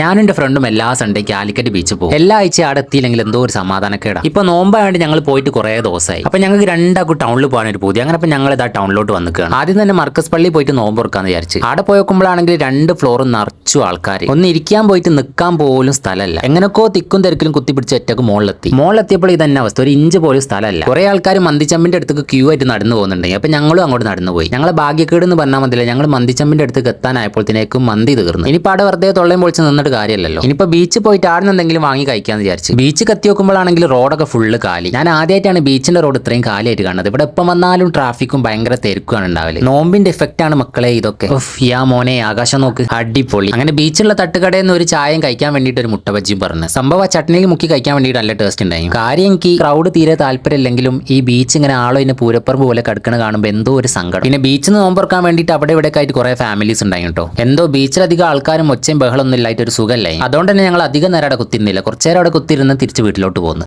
ഞാനും എന്റെ ഫ്രണ്ടും എല്ലാ സൺഡേ കാലിക്കറ്റ് ബീച്ച് പോകും എല്ലാ ആഴ്ച അവിടെ എത്തിയില്ലെങ്കിൽ എന്തോ ഒരു സമാധാനക്കേടാ. ഇപ്പൊ നോമ്പായതുകൊണ്ട് ഞങ്ങൾ പോയിട്ട് കുറേ ദിവസമായി അപ്പൊ ഞങ്ങൾക്ക് രണ്ടാക്കും ടൗണിൽ പോകാൻ ഒരു പൂതി. അങ്ങനെ ഞങ്ങൾ ഇതാ ടൗണിലോട്ട് വന്നിക്കുകയാണ് ആദ്യം തന്നെ മർക്കസ് പള്ളി പോയിട്ട് നോമ്പ് തുറക്കാന്ന് വിചാരിച്ചു. അവിടെ പോയക്കുമ്പോഴാണെങ്കിൽ രണ്ട് ഫ്ലോറും നിറച്ചു ആൾക്കാർ ഒന്ന് ഇരിക്കാൻ പോയിട്ട് നിൽക്കാൻ പോലും സ്ഥലമല്ല എങ്ങനെയൊക്കെയോ തിക്കും തിരക്കിലും കുത്തിപ്പിടിച്ച് ഒറ്റയ്ക്ക് മുകളിലെത്തി മുകളിലെത്തിയപ്പോൾ തന്നെ അവസ്ഥ. ഒരു ഇഞ്ച് പോലും സ്ഥലമല്ല കുറെ ആൾക്കാർ മന്തിച്ചമ്പിന്റെ അടുത്തേക്ക് ക്യൂ ആയിട്ട് നടന്നു പോകുന്നുണ്ടെങ്കിൽ അപ്പൊ ഞങ്ങളും അങ്ങോട്ട് നടന്നു പോയി. ഞങ്ങളെ ഭാഗ്യക്കേട് എന്ന് പറഞ്ഞാൽ മതില്ല ഞങ്ങൾ മന്തിച്ചമ്പിന്റെ അടുത്തേക്ക് എത്താനായപ്പോഴത്തേക്കും മന്തി തീർന്നു. ഇനി അവിടെ വെറുതെ തൊള്ളയും പൊളിച്ച് നിന്നിട്ട് കാര്യമല്ലല്ലോ. ഇനിയിപ്പോൾ ബീച്ച് പോയിട്ട് ആടുന്ന് എന്തെങ്കിലും വാങ്ങി കഴിക്കാന്ന് വിചാരിച്ചു. ബീച്ച് കത്തി നോക്കുമ്പോഴാണെങ്കിൽ റോഡൊക്കെ ഫുള്ള് കാലി. ഞാൻ ആദ്യമായിട്ടാണ് ബീച്ചിന്റെ റോഡ് ഇത്രയും കാലിയായിട്ട് കാണുന്നത്. ഇവിടെ എപ്പം വന്നാലും ട്രാഫിക്കും ഭയങ്കര തിരക്കുമാണ് ഉണ്ടാവൽ. നോമ്പിന്റെ എഫക്റ്റ് ആണ് മക്കളെ ഇതൊക്കെ. യാ മോനെ ആകാശം നോക്ക്. അടിപൊളി. അങ്ങനെ ബീച്ചിലുള്ള തട്ടുകടയിൽ നിന്ന് ഒരു ചായയും കഴിക്കാൻ വേണ്ടിയിട്ട് ഒരു മുട്ട ബജ്ജിയും പറഞ്ഞു. സംഭവം ആ മുക്കി കഴിക്കാൻ വേണ്ടിയിട്ട് നല്ല ടേസ്റ്റ് ഉണ്ടായി. കാര്യം എനിക്ക് ക്രൗഡ് തീരെ താല്പര്യമില്ലെങ്കിലും ഈ ബീച്ച് ഇങ്ങനെ ആളോ ഇന്ന് പൂരപ്പറമ്പ് പോലെ കടക്കണ കാണുമ്പോൾ എന്തോ ഒരു സങ്കടം. പിന്നെ ബീച്ചിൽ നിന്ന് തുറക്കാൻ വേണ്ടിയിട്ട് അവിടെ ഇവിടെ ആയിട്ട് കുറെ ഫാമിലീസ് ഉണ്ടായി കേട്ടോ. എന്തോ ബീച്ചിലധികം ആൾക്കാരും ഒച്ചയും ബഹളമൊന്നും ഇല്ലായിട്ട് ഒരു സുഖമല്ലേ അതുകൊണ്ട് തന്നെ ഞങ്ങൾ അധികം നേരം അവിടെ കുത്തിരുന്നില്ല കുറച്ചേരം അവിടെ കുത്തിരുന്ന് തിരിച്ച് വീട്ടിലോട്ട് പോകുന്നു